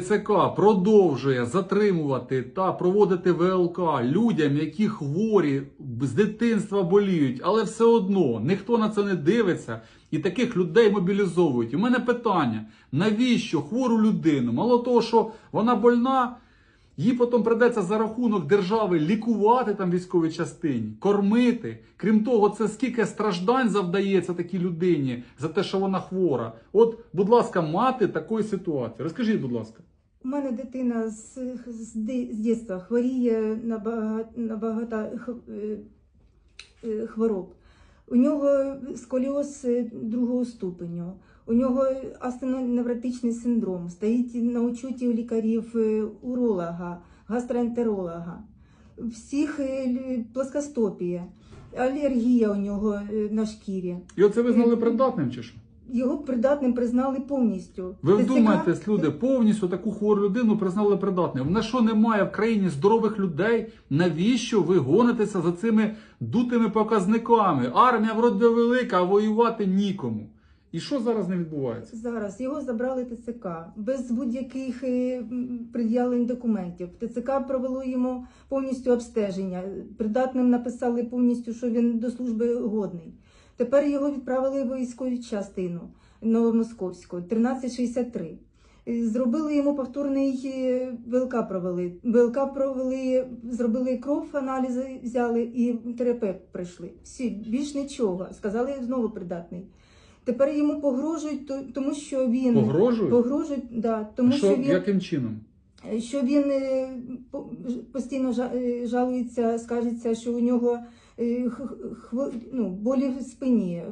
ТЦК продовжує затримувати та проводити ВЛК людям, які хворі з дитинства боліють, але все одно ніхто на це не дивиться і таких людей мобілізовують. У мене питання: навіщо хвору людину? Мало того, що вона больна. Їй потім придеться за рахунок держави лікувати там в військовій частині, кормити. Крім того, це скільки страждань завдається такій людині за те, що вона хвора. От, будь ласка, мати такої ситуації. Розкажіть, будь ласка. У мене дитина з, з, з дитинства хворіє на багато, на багато е, е, хвороб. У нього сколіоз е, другого ступеню, у нього астеноневротичний синдром, стоїть на учуті у лікарів е, уролога, гастроентеролога, всіх е, плоскостопія, алергія у нього е, на шкірі. І оце визнали придатним чи що? Його придатним признали повністю. Ви ТЦК вдумайтесь, люди, повністю таку хвору людину признали придатним. На що немає в країні здорових людей? Навіщо ви гонитеся за цими дутими показниками? Армія вроде велика, а воювати нікому. І що зараз не відбувається? Зараз його забрали ТЦК без будь-яких е, пред'явлень документів. ТЦК провело йому повністю обстеження. Придатним написали повністю, що він до служби годний. Тепер його відправили в військову частину Новомосковську, 1363. Е, Зробили йому повторний е, ВЛК провели. ВЛК провели, зробили кров, аналізи взяли і терапевт прийшли. Всі, більш нічого. Сказали, знову придатний. Тепер йому погрожують, тому що він Погрожують? погрожують, да, тому що, що він яким чином? що він е, постійно е, жалується, скажеться, що у нього е, ну, болі в спині,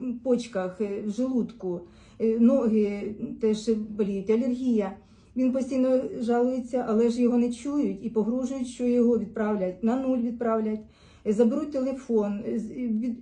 в почках, е, в желудку, е, ноги теж боліють, алергія. Він постійно жалується, але ж його не чують і погрожують, що його відправлять на нуль відправлять. Е, Заберуть телефон, е,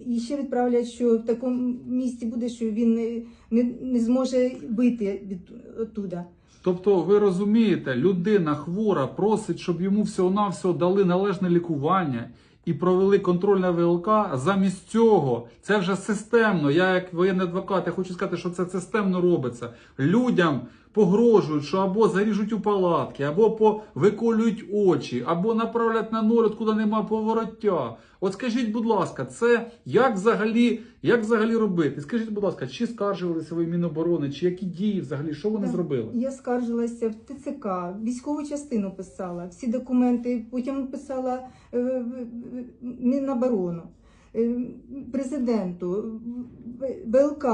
і ще відправлять, що в такому місці буде, що він не, не, не зможе вийти від оттуда. Тобто, ви розумієте, людина хвора просить, щоб йому всього-навсього дали належне лікування і провели контрольне ВЛК. Замість цього це вже системно. Я, як воєнний адвокат, я хочу сказати, що це системно робиться. Людям погрожують, що або заріжуть у палатки, або повиколюють очі, або направлять на ноль, куди нема повороття. От скажіть, будь ласка, це як взагалі, як взагалі робити? Скажіть, будь ласка, чи скаржувалися ви в Міноборони, чи які дії взагалі, що вони Так. зробили? Я скаржилася в ТЦК, військову частину писала, всі документи, потім писала е, в- в- Міноборону, е, президенту, в- ВЛК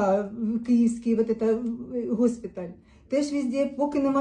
в Київський это, е, госпіталь. Теж везде, поки немає.